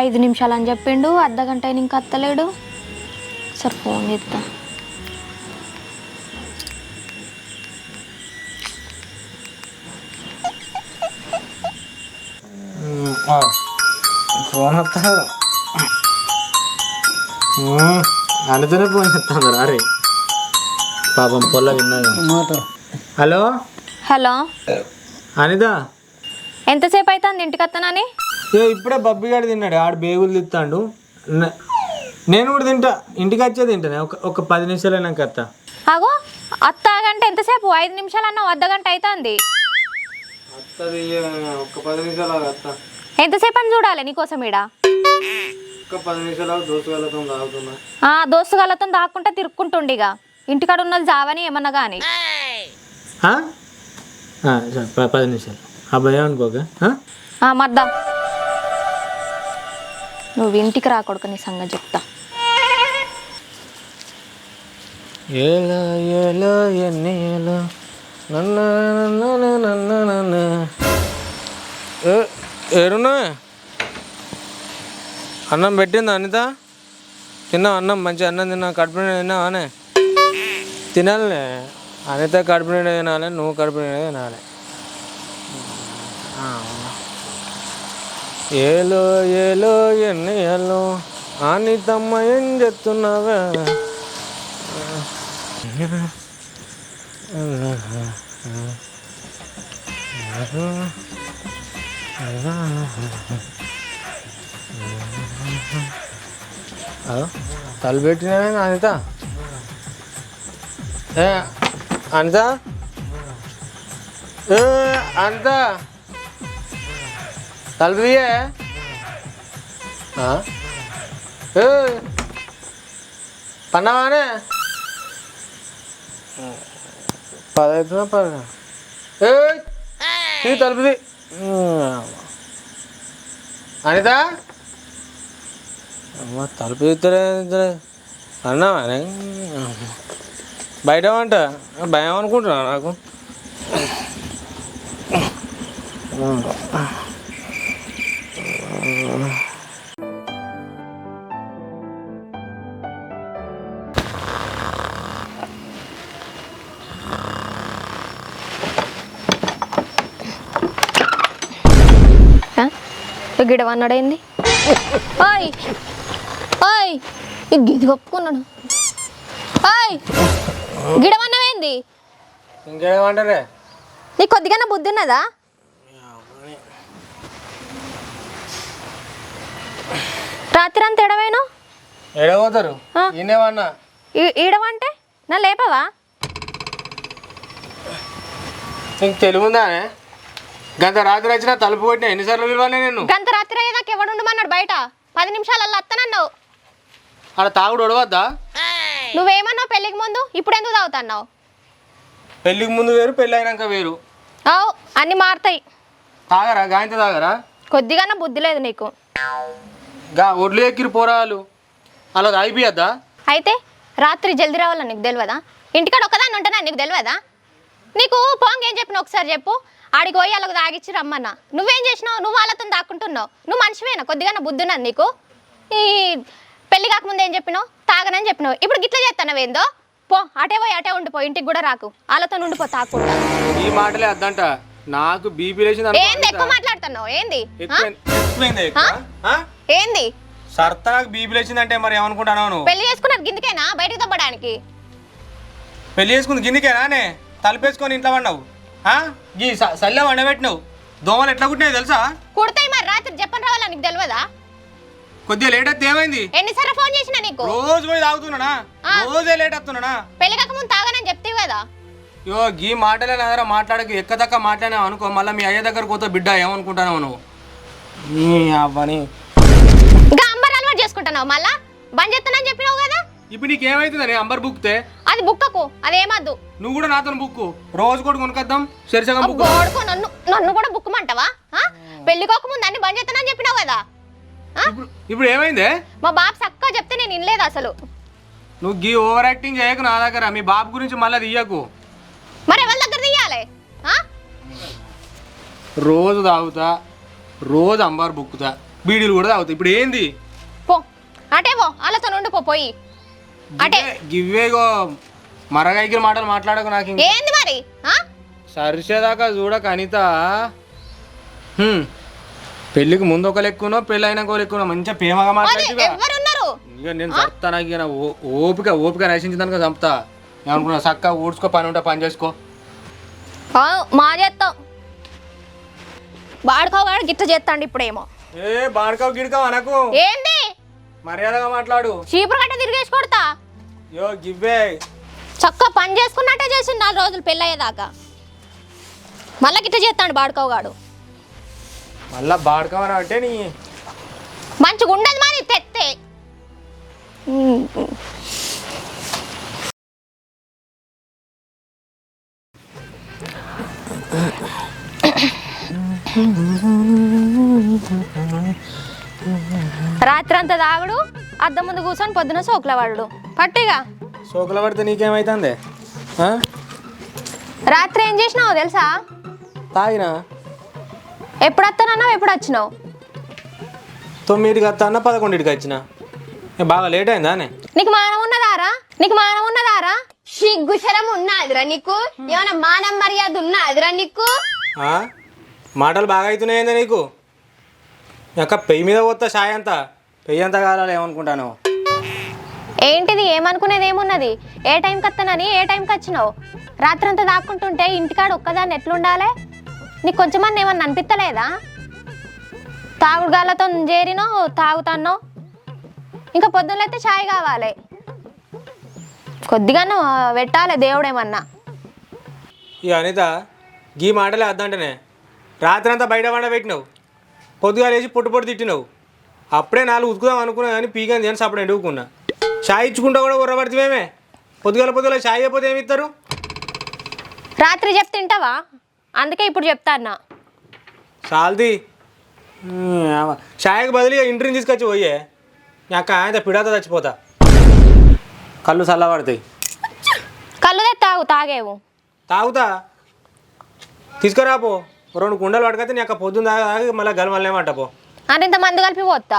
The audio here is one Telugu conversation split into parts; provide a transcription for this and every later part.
ఐదు నిమిషాలు అని చెప్పిండు అర్ధ గంట అయిన ఇంకా అత్తలేడు. సరే ఫోన్ చేస్తా ఫోన్ వస్తా అందుతోనే ఫోన్ చెప్తాను అరే పాపం పొల్ల విన్నాను హలో? హలో. అనిత? ఎంతసేపు అవుతుంది ఇంటికి వస్తానని ఇప్పుడే బబ్బిగాడు తిన్నాడు. ఆడు బేగులు తిత్తాడు. నేను కూడా తింటా. ఇంటికి వచ్చే తింటానే. ఒక ఒక పది నిమిషాలు అయినాక అత్త. అగో అత్త గంట ఎంతసేపు? ఐదు నిమిషాలు అన్న అర్ధ గంట అవుతుంది అత్తది ఒక పది నిమిషాలు అత్త. ఎంతసేపు అని చూడాలి నీకోసం ఈడ? ఒక పది నిమిషాలు దోసుగాలతో తాగుతున్నా. ఆ దోస్తు గలతో దాక్కుంటే తిరుక్కుంటుండిగ ఇంటికాడ ఉన్నది జావని ఏమన్నా కానీ పది నిమిషాలు. అబ్బాయి అనుకోక. ఆ? నువ్వు ఇంటికి రాకూడదు నీ సంగతి చెప్తా. ఎలా ఎలా ఎన్ని ఎలా నన్న నన్న నన్న నన్న. ఏ అన్నం పెట్టిందా అనిత? తిన్నావు అన్నం? మంచి అన్నం తిన్నావు? కడుపు తిన్నావానే? తినాలనే అనిత కడుపు తినాలి నువ్వు కడుపు తినాలి. ఏలో ఏలో ఎన్ని ఏలో అనితమ్మ ఏం చెప్తున్నావా? తలపెట్టినవే అనిత? ఏ అనిత? ఏ అనిత? తలుపుయే ఏ? పన్నావానే? పదవుతున్నా పద ఏ? తలుపుది. అనిత? తలుపు ఇద్దరే ఇద్దరే అన్నావా బయట వంట? భయం అనుకుంటున్నా నాకు? గిడవన్నాడేంది ఓయ్! ఓయ్! ఈ గిది ఒప్పుకున్నాడు. ఓయ్! గిడవన్నవేంది ఇంకేమంటారే నీకు కొద్దిగా బుద్ధి ఉన్నదా? రాత్రి అంత ఎడవేను? ఎడబోతారు. ఈయనేమన్నా? ఈడవంటే? నా లేపవా? నీకు తెలుగుందానే? గంత రాత్రి వచ్చినా తలుపు కొట్టిన ఎన్నిసార్లు పిలవాలి నేను గంత రాత్రి అయ్యేదాకా ఎవడు ఉండమన్నాడు బయట? పది నిమిషాలలో అత్తనన్నావు. ఆడ తాగుడు ఒడవద్దా? నువ్వేమన్నావు పెళ్ళికి ముందు? ఇప్పుడు ఎందుకు తాగుతున్నావు? పెళ్ళికి ముందు వేరు పెళ్ళి అయినాక వేరు. అవు అన్నీ మారుతాయి. తాగరా? గాయంత తాగరా? కొద్దిగా బుద్ధి లేదు నీకు. గా ఒడ్లు ఎక్కిరి పోరాలు అలా అయిపోయద్దా అయితే రాత్రి జల్దీ రావాలని నీకు తెలియదా ఇంటికాడ ఒక్కదాన్ని ఉంటున్నా నీకు తెలియదా నీకు పోంగ ఏం చెప్పిన ఒకసారి చెప్పు. ఆడికి పోయి వాళ్ళకి తాగిచ్చి రమ్మన్నా. నువ్వేం చేసినావు? నువ్వు వాళ్ళతో దాక్కుంటున్నావు. నువ్వు మనిషివేనా? కొద్దిగా బుద్ధి ఉన్నది నీకు. ఈ పెళ్ళి కాకముందు ఏం చెప్పినావు? తాగనని చెప్పినావు. ఇప్పుడు గిట్ల చేస్తున్నావేందో పో అటే పోయి అటే ఉండిపో. ఇంటికి కూడా రాకు. వాళ్ళతో ఉండిపో తాకుండా ఈ మాటలే అద్దంట. నాకు బీపీ లేచింది ఏంది ఎక్కువ మాట్లాడుతున్నావు? ఏంది? ఆ? ఆ? ఏంది? సర్త నాకు బీపీ లేచిందంటే మరి ఏమనుకుంటున్నావు నువ్వు? పెళ్ళి చేసుకున్నది గిందికేనా? బయటకు తప్పడానికి పెళ్ళి చేసుకుంది గిన్నెకేనానే తలుపేసుకొని ఇంట్లో పడినావు. ఆ? గీ సల్లె వండబెట్టినావు. దోమలు ఎట్లా కుట్టినాయి తెలుసా? కుడతాయి మరి రాత్రి చెప్పని రావాలా నీకు తెలియదా కొద్దిగా లేట్ అయితే ఏమైంది? ఎన్నిసార్లు ఫోన్ చేసినా నీకు? రోజు పోయి తాగుతున్నానా. రోజే లేట్ అవుతున్నానా పెళ్ళి కాకముందు తాగనని చెప్తావు కదా? యో గీ మాటలే నా దగ్గర మాట్లాడక. ఎక్కదక్క మాట్లాడినావు అనుకో మళ్ళీ మీ అయ్య దగ్గర పోతే బిడ్డ ఏమనుకుంటానావు నువ్వు? నీ అవ్వని. చేసుకుంటున్నావు మళ్ళా? బంద్ చేస్తానని చెప్పినావు కదా? ఇప్పుడు నీకు ఏమైతుందని అంబర్ బుక్తే? అది బుక్కకు అదేమద్దు. నువ్వు కూడా నాతో బుక్కు. రోజు కూడా కొనుక్కొద్దాం సరిసగం బుక్ గోడుకో నన్ను నన్ను కూడా బుక్కమంటావా? ఆ? పెళ్ళి కాకముందు అన్ని బంద్ చేస్తానని చెప్పినావు కదా? ఇప్పుడు ఏమైందే? మా బాబు చక్కగా చెప్తే నేను వినలేదు అసలు. నువ్వు గీ ఓవర్ యాక్టింగ్ చేయకు నా దగ్గర మీ బాబు గురించి మళ్ళీ తీయకు. మరి ఎవరి దగ్గర తీయాలి? రోజు తాగుతా రోజు అంబార్ బుక్కుతా బీడీలు కూడా తాగుతావు ఇప్పుడు ఏంది? పో అటే పో వాళ్ళతో నుండి పో పోయి. అటే. గివ్వేగో మరగైకి మాటలు మాట్లాడకు నాకు ఇంక. ఏంది మరి? ఆ? సరిసేదాకా చూడక అనిత హ్మ్. పెళ్ళికి ముందు ఒక లెక్కునో పెళ్ళి అయినాక ఒక లెక్కునో మంచిగా ప్రేమగా మరి మాట్లాడుతుగా ఎవరున్నారు? ఇక నేను చస్తా నాకు ఇక నా ఓ- ఓపిక ఓపిక నశించిందనుక చంపుతా. ఏమనుకున్నా చక్క ఊడ్చుకో పని ఉంటే పని చేసుకో. ఆ, మా చేస్తాం బాడుకోగాడు గిట్ట చేస్తాండి ఇప్పుడేమో. ఏ బాడకావు గిడకావు అనకు. ఏంది? మర్యాదగా మాట్లాడు. చీపురు గట్ట తిరిగేసి కొడతా. యో గివ్వే చక్క పని చేసుకున్నట్టే చేసిండు నాలుగు రోజులు పెళ్ళయ్యేదాకా. మళ్ళా గిట్ట చేస్తాడు బాడుకోగాడు మళ్ళా బాడకావని అంటే నీ మంచిగా ఉండదు మరి తెత్తే. రాత్రంతా తాగుడు అద్దం ముందు కూర్చొని పొద్దున సోకుల వాడు పట్టిగా. సోకుల పడితే నీకేమైతుంది? ఆ? రాత్రి ఏం చేసినావు తెలుసా? తాగినా? ఎప్పుడు వస్తానన్నావు ఎప్పుడు వచ్చినావు తొమ్మిదికి వస్తా అన్న పదకొండింటికి వచ్చిన బాగా లేట్ అయిందా అనే? నీకు మానం ఉన్నదారా? నీకు మానం ఉన్నదారా? సిగ్గుశరం ఉన్నదిరా నీకు? ఏమైనా మానం మర్యాద ఉన్నదిరా నీకు? ఆ? మాటలు బాగా అవుతున్నాయిందా నీకు? యొక్క పెయ్యి మీద పోతా షాయ్ అంతా పెయ్యి అంతా కావాలి ఏమనుకుంటాను? ఏంటిది? ఏమనుకునేది ఏమున్నది ఏ టైంకి వస్తానని ఏ టైంకి వచ్చినావు? రాత్రంతా దాక్కుంటుంటే ఇంటికాడ ఒక్కదాన్ని ఎట్లుండాలి? నీకు కొంచెమన్నా ఏమన్నా అనిపిస్తలేదా తాగుడు గాళ్ళతో చేరినో తాగుతానో ఇంకా పొద్దున్నైతే ఛాయ్ కావాలి. కొద్దిగానో పెట్టాలి దేవుడేమన్నా. ఇక అనిత గీ మాటలే వద్దంటేనే రాత్రి అంతా బయట వండ పెట్టినావు పొద్దుగా లేచి పొట్టు పొట్టు తిట్టినావు. అప్పుడే నాలుగు ఉతుకుదాం అనుకున్నా కానీ పీకని తిని అప్పుడు ఎడుకున్నా. షాయ్ ఇచ్చుకుంటా కూడా ఉర్రబడితేమేమే పొద్దుగాల పొద్దుగాల షాయ్ అయిపోతే ఏమి ఇస్తారు? రాత్రి చెప్తే తింటావా? అందుకే ఇప్పుడు చెప్తాన్నా సాల్ది షాయకు బదులుగా ఇంటిని తీసుకొచ్చి పోయే. అక్క ఆయన పిడాతో చచ్చిపోతా. కళ్ళు చల్లబడతాయి. కళ్ళు తాగు తాగేవు. తాగుతా. తీసుకురాపో. రెండు కుండలు పడకతే నీ అక్క పొద్దున్న తాగి మళ్ళీ గలమల్లేమంట పో. అని ఇంత మంది కలిపి పోతా?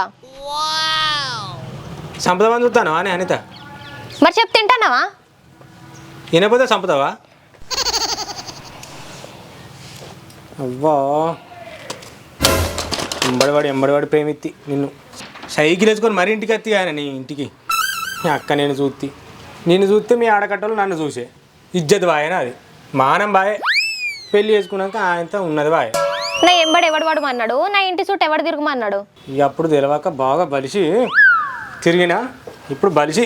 సంపద మంది చూస్తాను అని అనిత? మరి చెప్తే తింటానావా? వినపోతే చంపుతావా అవ్వా. ఎంబడివాడి ఎంబడివాడి ప్రేమిత్తి నిన్ను. సైకిల్ వేసుకొని మరీ ఇంటికి ఎత్తి ఆయన నీ ఇంటికి. మీ అక్క నేను చూత్తి. నిన్ను చూస్తే మీ ఆడకట్టలు నన్ను చూసే. ఇజ్జత్ బాయన అది మానం బాయే. పెళ్ళి చేసుకున్నాక ఆయనతో ఉన్నది బాయే. నా ఎంబడి ఎవడు వాడు అన్నాడు నా ఇంటి చుట్టూ ఎవడు తిరుగుమన్నాడు? ఇక అప్పుడు తెలియక బాగా బలిసి తిరిగినా ఇప్పుడు బలిసి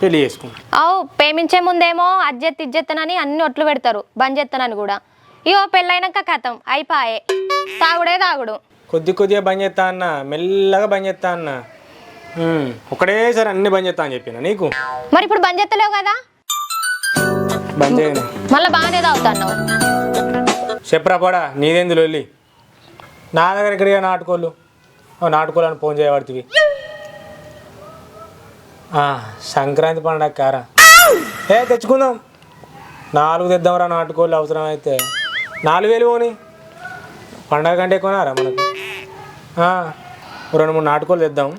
పెళ్ళి చేసుకున్నా అవు ప్రేమించే ముందేమో అజ్జెత్ ఇజ్జెత్తనని అన్ని ఒట్లు పెడతారు. బంద్ చేస్తానని కూడా. ఇగో పెళ్ళైనాక కథం. అయిపాయే. తాగుడే తాగుడు. కొద్ది కొద్దిగా బంద్ చేస్తా అన్న మెల్లగా బంద్ చేస్తా అన్న. ఉమ్, ఒకటేసారి అన్ని బంద్ చేస్తా అని చెప్పిన నీకు? మరి ఇప్పుడు బంద్ చేస్తలేవు కదా? బంద్ చేయను. మళ్ళీ బాగానే తాగుతున్నావు. చెప్పరా పోడా? నీదేంది లొల్లి నా దగ్గర ఇక్కడిగా నాటుకోళ్ళు. ఓ ఫోన్ చేయబడుతుంది సంక్రాంతి పండగ కారా? ఏ తెచ్చుకుందాం. నాలుగు తెద్దాంరా నాటుకోళ్ళు అవసరం అయితే నాలుగు వేలు పోని. పండగ కంటే కొనారా మనకు? రెండు మూడు నాటుకోళ్ళు తెద్దాం.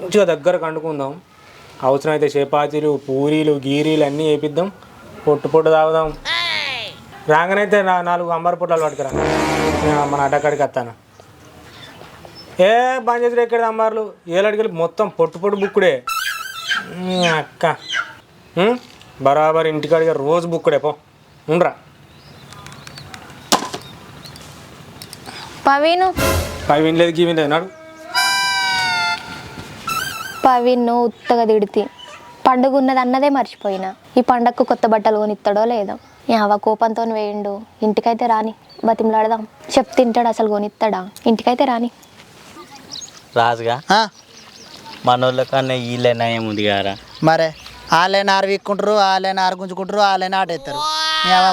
మంచిగా దగ్గర కండుకుందాం. అవసరం అయితే చపాతీలు పూరీలు గీరీలు అన్నీ వేపిద్దాం. పొట్టు పొట్టు తాగుదాం. రాగానైతే నా నాలుగు అంబర్ పుట్టాలు పట్టుకురా. నేను మన అడ్డకాడికి వస్తాను. ఏ బంద్ చేసి ఎక్కడ అంబార్లు? ఏలడికి మొత్తం పొట్టు పొట్టు బుక్కుడే. అక్క? బరాబర్ ఇంటికాడిగా రోజు బుక్కుడే పో. ఉండరా. పవీను. పై వినలేదు గీ వినలేదు నాడు. పవీన్ను ఉత్తగా తిడితే. పండుగ ఉన్నది అన్నదే మర్చిపోయినా. ఈ పండగకు కొత్త బట్టలు కొనిస్తాడో లేదో. యావ కోపంతో వేయండు. ఇంటికైతే రాని. బతిమలాడదాం. చెప్ తింటాడు? అసలు కొనిస్తాడా ఇంటికైతే రాని. రాజుగా? ఆ, మనోళ్ళ కన్నా వీళ్ళే నయం ఉంది కారా మరే వాళ్ళే నారు వీక్కుంటారు వాళ్ళే నారు గుంజుకుంటారు వాళ్ళే నాటేస్తారు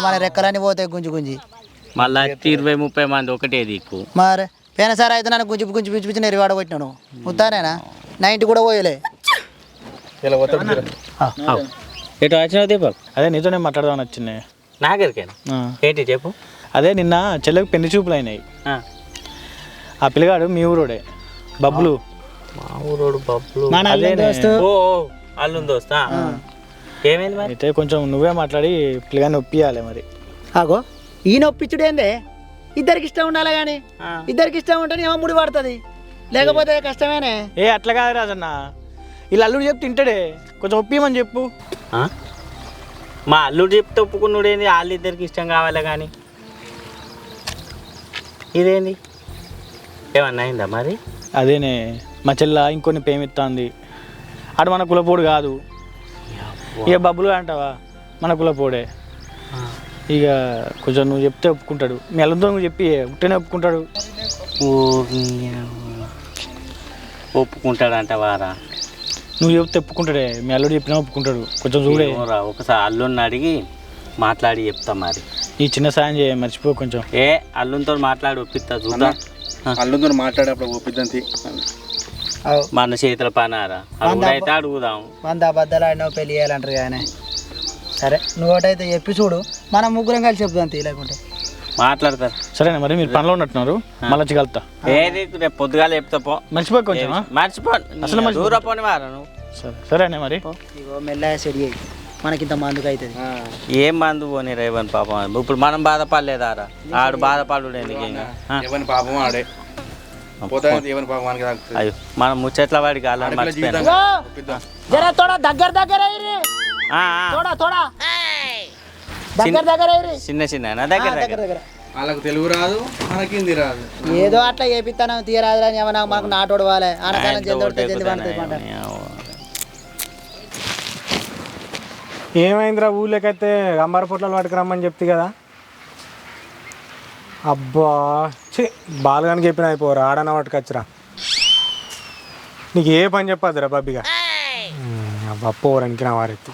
మన రెక్కలన్నీ పోతాయి గుంజి గుంజి. మళ్ళా ఇరవై ముప్పై మంది ఒకటే దిక్కు. మరి పోయినసారి అయితే నన్ను గుంజి గుంజి పిచ్చి పిచ్చి నెరివాడ కొట్టినాను ఉత్తానేనా? నా ఇంటి కూడా పోయలే. ఎటు వచ్చినావు దీపక్? అదే నీతోనే మాట్లాడదామని వచ్చింది. నాగరికేనా. ఏంటి చెప్పు. అదే నిన్న చెల్లెకి పెళ్ళి చూపులు అయినాయి ఆ, పిల్లగాడు మీ ఊరోడే బబ్బులు మా ఊరోడు బబ్బులు. ఓ అల్లుం దోస్తా ఏమైంది మరి? అయితే కొంచెం నువ్వే మాట్లాడి పిల్లగాని ఒప్పియాలి మరి. ఆగో ఈయన ఒప్పించుడేందే? ఇద్దరికి ఇష్టం ఉండాలి కానీ. ఇద్దరికి ఇష్టం ఉంటేనే ఏమో ముడి పడుతుంది. లేకపోతే కష్టమేనే? ఏ అట్లా కాదు రాజన్న. ఇలా అల్లుడు చెప్తే తింటాడే కొంచెం ఒప్పియమని చెప్పు. ఆ? మా అల్లుడు చెప్తే ఒప్పుకున్నాడేంది? వాళ్ళిద్దరికి ఇష్టం కావాలి కానీ? ఇదేంది? ఏమన్నా అయిందా మరి? అదేనే మా చెల్ల ఇంకొన్ని పేమిస్తుంది ఆడు మన కులపోడు కాదు. ఇక బబ్బులు అంటావా? మన కులపోడే. ఇక కొంచెం నువ్వు చెప్తే ఒప్పుకుంటాడు. మీ అల్లుతో నువ్వు చెప్పి ఉంటేనే ఒప్పుకుంటాడు. ఒప్పుకుంటాడంట వారా? నువ్వు చెప్తే ఒప్పుకుంటాడే. మీ అల్లుడు చెప్పినా ఒప్పుకుంటాడు. కొంచెం చూడే. ఏమోరా, ఒకసారి అల్లుడిని అడిగి మాట్లాడి చెప్తా మరి. ఈ చిన్న సాయం చేయ మర్చిపో కొంచెం. ఏ అల్లునితో మాట్లాడి ఒప్పిస్తా చూద్దాం. అల్లుతో మాట్లాడేప్పుడు ఒప్పిద్దంతి మన చేతుల పనారా? అడుగుడైతే అడుగుదాం. వంద అబద్ధాలు ఆడినావు పెళ్ళి చేయాలంటారు కానీ. సరే నువ్వు ఒకటైతే చెప్పి చూడు. మనం ముగ్గురం కలిసి చెప్దాం తీ లేకుంటే. మాట్లాడతారు. సరేనా మరి మీరు పనిలో ఉన్నట్టున్నారు. మళ్ళీ వచ్చి కలుతా ఏది రేపు పొద్దుగాల చెప్తా పో. మర్చిపో కొంచెం? మర్చిపో అసలు. దూర పోని వారా నువ్వు? సరే సరేనే మరి. మెల్లగా సెడి అయ్యి మనకింత మందుకు అవుతుంది ఏం మందు పోనీ రేవన్ పాపం? ఇప్పుడు మనం బాధపడలేదారా? ఆడు బాధపడు ఎందుకు పాపం ఆడే. మనకి అయ్యో మనం ముచ్చట్ల మర్చిపోయినా. ఒప్పిద్దాం. జరా తోడా దగ్గర దగ్గర. తోడా తోడా. దగ్గర దగ్గర చిన్న చిన్న నా దగ్గర దగ్గర. దగ్గర వాళ్ళకు తెలుగు రాదు మనకి హిందీ రాదు. ఏదో అట్లా చేపిస్తాను తీయరాదులని ఏమన్నా మాకు నాటోడు వాలే ఆనకాలం చెంది. ఏమైందిరా ఊళ్ళకైతే అంబార పొట్లాలు పట్టుకురమ్మని చెప్తే కదా? అబ్బా ఛీ బాలగానికి చెప్పిన అయిపోరా ఆడన పట్టుకొచ్చురా? నీకు ఏ పని చెప్పద్దురా బబ్బిగా? అబ్బా పోరానికి నా వారెత్తి.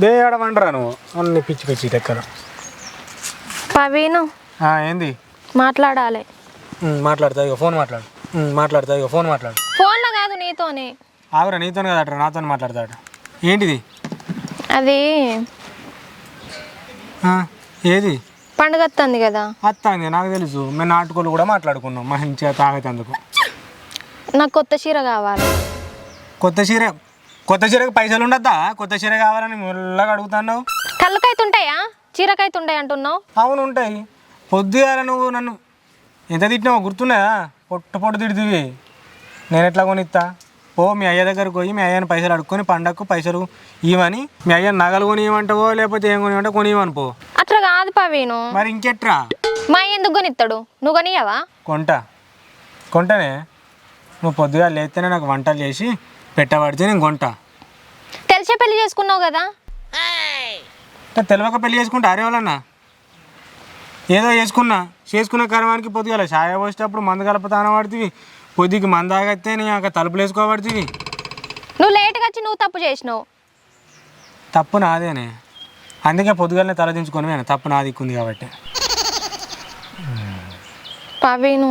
దే ఆడమంటరా నువ్వు? అన్ని పిచ్చి పిచ్చి లెక్కలు పవీను. ఆ, ఏంది? మాట్లాడాలి. ఉమ్, మాట్లాడతా ఇక ఫోన్ మాట్లాడు. ఉమ్, మాట్లాడతా ఇక ఫోన్ మాట్లాడు. ఫోన్లో కాదు నీతోనే. ఆగురా నీతో కదట నాతో మాట్లాడతాడ ఏంటిది? అది ఆ, ఏది? పండుగ వస్తుంది కదా. అత్తాంది నాకు తెలుసు. మేము నాటుకోలు కూడా మాట్లాడుకున్నాం మంచిగా తాగేతందుకు నాకు కొత్త చీర కావాలి. కొత్త చీర కొత్త చీరకు పైసలు ఉండద్దా? కొత్త చీర కావాలని ముల్లగా అడుగుతున్నావు. కళ్ళకైతే ఉంటాయా చీరకైతే ఉంటాయి. అంటున్నావు అవును ఉంటాయి పొద్దుగాల నువ్వు నన్ను ఎంత తిట్టినావు గుర్తున్నదా పొట్టు పొట్టు తిడుతుంది నేను ఎట్లా కొనిస్తా ఓ మీ అయ్య దగ్గరకు పోయి మీ అయ్యని పైసలు అడుక్కొని పండగకు పైసలు ఇవ్వని మీ అయ్యని నగలు కొనియమంటావో లేకపోతే ఏం కొనియమంటే కొనియమని పో. అట్లా కాదు పవీను. మరి ఇంకెట్రా? మా అయ్య ఎందుకు కొనిస్తాడు నువ్వు కొనియవా? కొంట. కొంటనే. నువ్వు పొద్దుగా లేస్తేనే నాకు వంటలు చేసి పెట్టబడితే నేను కొంటా. తెలిసే పెళ్ళి చేసుకున్నావు కదా? తెలియక పెళ్ళి చేసుకుంటే అరే వాళ్ళన్నా ఏదో చేసుకున్నా చేసుకున్న కర్మానికి పొద్దుగాల ఛాయ పోసేటప్పుడు మందు కలపతాన పడుతుంది పొద్దుకి మందు ఆగైతే నీ అక్కడ తలుపులు వేసుకోబడుతుంది నువ్వు లేట్గా వచ్చి నువ్వు తప్పు చేసినావు. తప్పు నాదేనే. అందుకే పొద్దుగాలనే తల దించుకొని పోయాను తప్పు నాది ఉంది కాబట్టి. పవీను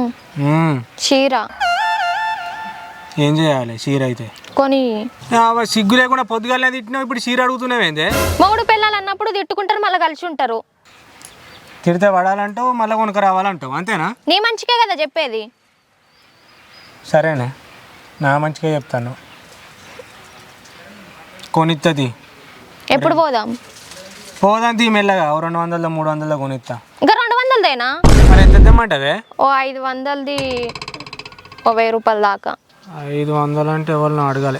చీర. ఏం చేయాలి? చీర అయితే. కొని సిగ్గు లేకుండా పొద్దుగాలనే తిట్టినావు ఇప్పుడు చీర అడుగుతున్నావేందే? మొగుడు పిల్లలు అన్నప్పుడు తిట్టుకుంటారు మళ్ళీ కలిసి ఉంటారు తిడితే పడాలంటావు మళ్ళీ కొనుక రావాలంటావు అంతేనా? నీ మంచికే కదా చెప్పేది. సరేనే నా మంచిగా చెప్తాను. కొనిత్తది ఎప్పుడు పోదాం? పోదాం తీ మెల్లగా ఓ రెండు వందల మూడు వందల కొనిస్తా ఇంకా రెండు వందలదేనా? మరి ఎంత తెమ్మంటవే? ఓ ఐదు వందలది ఓ వెయ్యి రూపాయల దాకా. ఐదు వందలు అంటే ఎవరిని అడగాలి.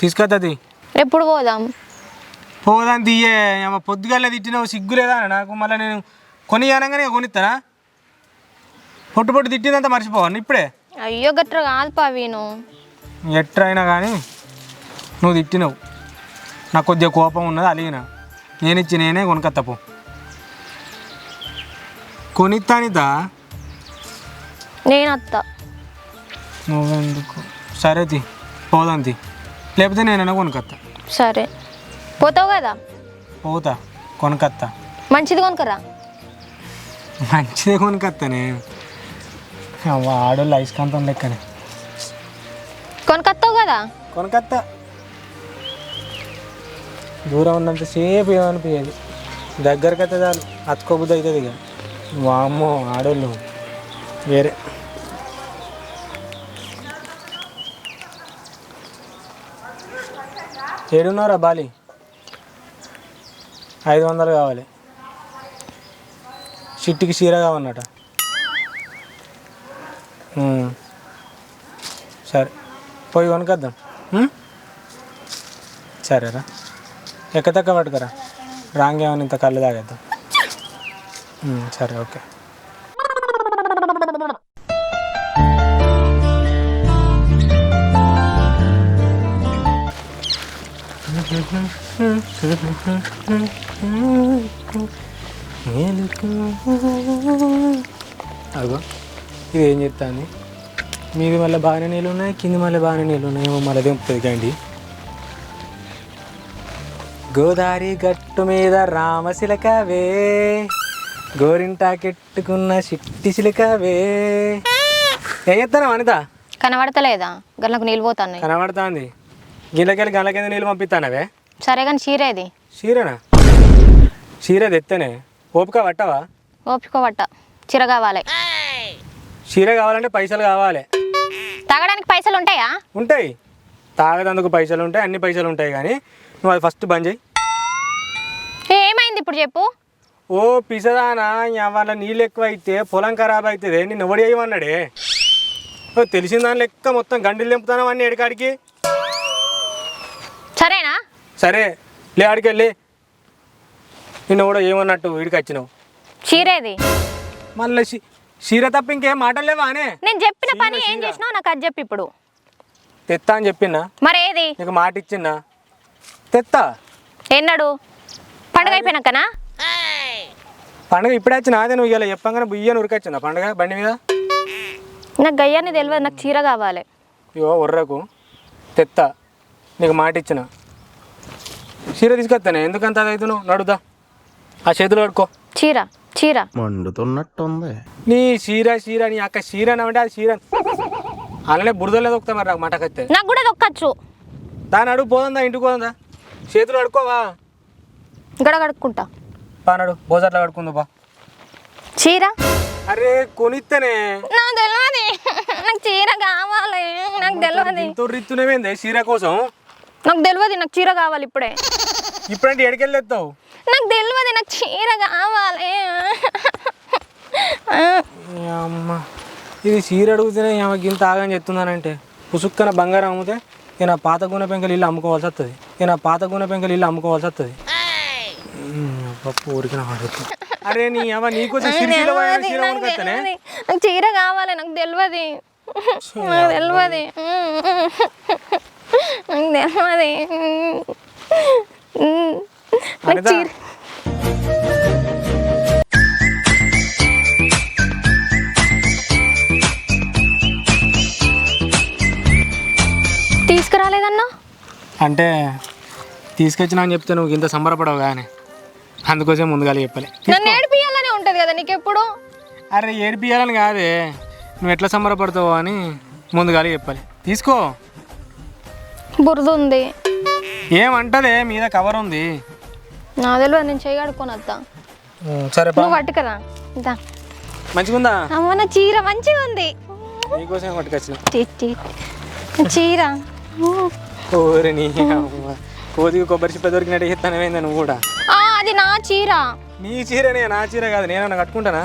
తీసుకొస్తుంది ఎప్పుడు పోదాం? పోదాం తీయే. ఏమో పొద్దుగాలే తిట్టినావు సిగ్గు లేదా? నాకు మళ్ళీ నేను కొని అనగానే కొనిస్తానా పొట్టు పొట్టు తిట్టిందంతా మర్చిపోవాలి ఇప్పుడే? అయ్యో గట్ర కాదు పవీను ఎట్రైనా కానీ నువ్వు తిట్టినావు. నాకు కొద్దిగా కోపం ఉన్నది అలిగిన. నేను ఇచ్చి నేనే కొనుకత్తా పో. కొనిస్తానిద్దా నేను అత్త. నువ్వెందుకు? సరే తి పోదాం తి. లేకపోతే నేనైనా కొనుకత్తా. సరే. పోతావు కదా? పోతా కొనుకత్తా. మంచిది కొనుక్కరా? మంచిదే కొనుకత్తానే ఆడోళ్ళు ఐస్కాంతం లెక్కనే. కొనుకొస్తావు కదా? కొనుకత్తా. దూరం ఉన్నంతసేపు ఏమనిపించేది దగ్గరికి అయితే చాలు అతుకోబుద్ధి అవుతుంది ఇక. వామ్మో ఆడోళ్ళు. వేరే. ఏడున్నారా బాలి. ఐదు వందలు కావాలి. చిట్టికి చీర కావన్నట. సరే. పోయి వనకద్దాం సరేరా. ఎక్కతక్క పట్టుకరా. ఏమైనా ఇంత కళ్ళు తాగేద్దాం. సరే ఓకే. అగో ఇది ఏం చెప్తాను మీది మళ్ళీ బాగానే నీళ్ళు ఉన్నాయి కింది మళ్ళీ బాగానే నీళ్ళు ఉన్నాయి. ఏమో మళ్ళీ దింపుతుంది కండి గోదావరి గట్టు మీద రామశిలకవే గోరింటాకెట్టుకున్న చిట్టి చిలకవే ఏం చెప్తాను అనిత? కనబడతలేదా? గల్లకు నీళ్ళు పోతున్నాయి. కనబడుతుంది. గిళ్ళకెళ్ళి గంటల కింద నీళ్ళు పంపిస్తానవే? సరే కానీ చీరేది. చీరనా? చీర తెత్తనే. ఓపిక పట్టవా? ఓపుకోవట్ట చీర కావాలి. చీర కావాలంటే పైసలు కావాలి. తాగడానికి పైసలు ఉంటాయా? ఉంటాయి. తాగేందుకు పైసలు ఉంటాయి అన్ని పైసలు ఉంటాయి కానీ నువ్వు అది ఫస్ట్ బంద్ చేయి. ఏమైంది ఇప్పుడు చెప్పు. ఓ పిసదానా వాళ్ళ నీళ్ళు ఎక్కువ అయితే పొలం ఖరాబ్ అవుతుంది నిన్ను ఎవడు చేయమన్నాడే? తెలిసిన దాని లెక్క మొత్తం గండిలు నింపుతాను అన్ని ఎడికాడికి సరే లే ఆడికి వెళ్ళి. నిన్ను కూడా ఏమన్నట్టు వీడికి వచ్చినావు? చీరేది? మళ్ళీ చీర తప్ప ఇంకేం మాటలు లేవా అనే? నేను చెప్పిన పని ఏం చేసినావు? నాకు అది చెప్పు ఇప్పుడు. తెత్తా అని చెప్పినా? మరి ఏది నీకు మాట ఇచ్చిన్నా తెత్తా? ఎన్నడు? పండుగ అయిపోయినాకనా? పండగ ఇప్పుడే వచ్చిన? అదే నువ్వు ఇలా చెప్పంగానే బుయ్యని ఉరికొచ్చిందా పండగ? బండి మీద? నాకు గయ్యాన్ని తెలియదు నాకు చీర కావాలి. ఇవో ఉర్రకు తెత్తా. నీకు మాట ఇచ్చిన? చీర తీసుకొస్తానే ఎందుకంత అది అవుతున్నావు నడుదా ఆ చేతులు కడుకో చీర చీర. మండుతున్నట్టుంది. నీ చీర చీర నీ అక్క చీర అంటే అది చీర. అలానే బురదలే దొక్కుతా మరి నాకు మటకత్తే. నాకు కూడా దొక్కచ్చు దాని అడుగు పోదా ఇంటికి పోదా చేతులు కడుకోవా గడ కడుక్కుంటా. పానాడు భోజాట్లో కడుకుందు బా. చీర? అరే కొనిత్తేనే. నాకు తెలియదు నాకు చీర కావాలి నాకు తెలియదు రిత్తునేమేంది చీర కోసం. నాకు తెలియదు నాకు చీర కావాలి ఇప్పుడే. ఇప్పుడంటే ఎడికెళ్ళి తెస్తావు నాకు తెలియదు నాకు చీర కావాలి. అమ్మ. ఇది చీర అడుగుతూనే ఆమెకి ఇంత ఆగని చెప్తున్నానంటే. పుసుక్కన బంగారం అమ్మితే ఇక నా పాత గుణ పెంకలు ఇల్లు అమ్ముకోవాల్సి వస్తుంది ఇక నా పాత గుణ పెంకలు ఇల్లు అమ్ముకోవాల్సి వస్తుంది పప్పు ఊరికి అరే నీ అమ్మ నాకు నాకు చీర కావాలి నాకు తెలియదు తెలియదు నాకు తెలియదు నాకు అనిత. చీర తీసుకురాలేదన్నా? అంటే తీసుకొచ్చినా అని చెప్తే నువ్వు ఇంత సంబరపడవు కానీ అందుకోసం ముందుగా చెప్పాలి. నన్ను ఏడిపియాలనే ఉంటుంది కదా నీకు ఎప్పుడు అరే ఏడిపియాలని కాదే. నువ్వు ఎట్లా సంబరపడతావు అని ముందుగా చెప్పాలి. తీసుకో. బురద ఉంది ఏమంటదే? మీద కవర్ ఉంది. నా తెలియదు నేను చేయి కడుక్కొని వద్దా సరే పా. నువ్వు పట్టుకరా. ఇదా. మంచిగుందా? అమ్మ నా చీర మంచిగా ఉంది నీకోసం పట్టుకొచ్చిన చి, చి. చీర. ఓరే నీ అమ్మ. కోతికి కొబ్బరి చిప్ప దొరికినట్టు చెప్తానమైందా నువ్వు కూడా. ఆ, అది నా చీర. నీ చీరనే నా చీర కాదు. నేనన్నా కట్టుకుంటానా?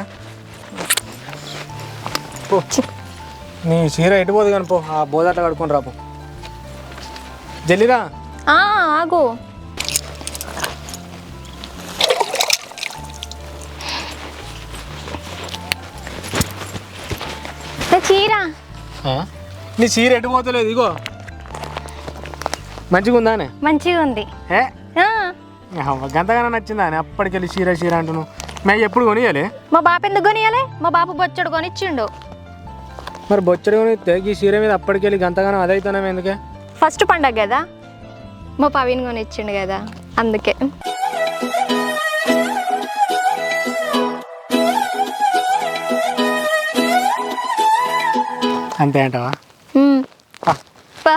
పో. నీ చీర ఎటు పోదు కానీ పో. ఆ బోదాట్లో కట్టుకొని రాపో జల్లిరా. ఆ, ఆగు. నా చీర? నీ చీర ఎటు పోతలేదు ఇగో మంచిగుందానే మంచిగా ఉంది. ఏ? ఆ, గంతగానే నచ్చిందా అని? అప్పటికెళ్ళి చీర చీర అంటున్నావు. మేము ఎప్పుడు కొనియాలి? మా బాప ఎందుకు కొనియాలి? మా బాపు బొచ్చడు కొనిచ్చిండు. మరి బొచ్చడి కొనిస్తే ఈ చీర మీద అప్పటికెళ్ళి గంతగానం అదైతున్నాం ఎందుకే? ఫస్ట్ పండగ కదా? మా పవిన్ కొని ఇచ్చిండు కదా అందుకే. అంతే అంటావా? పా.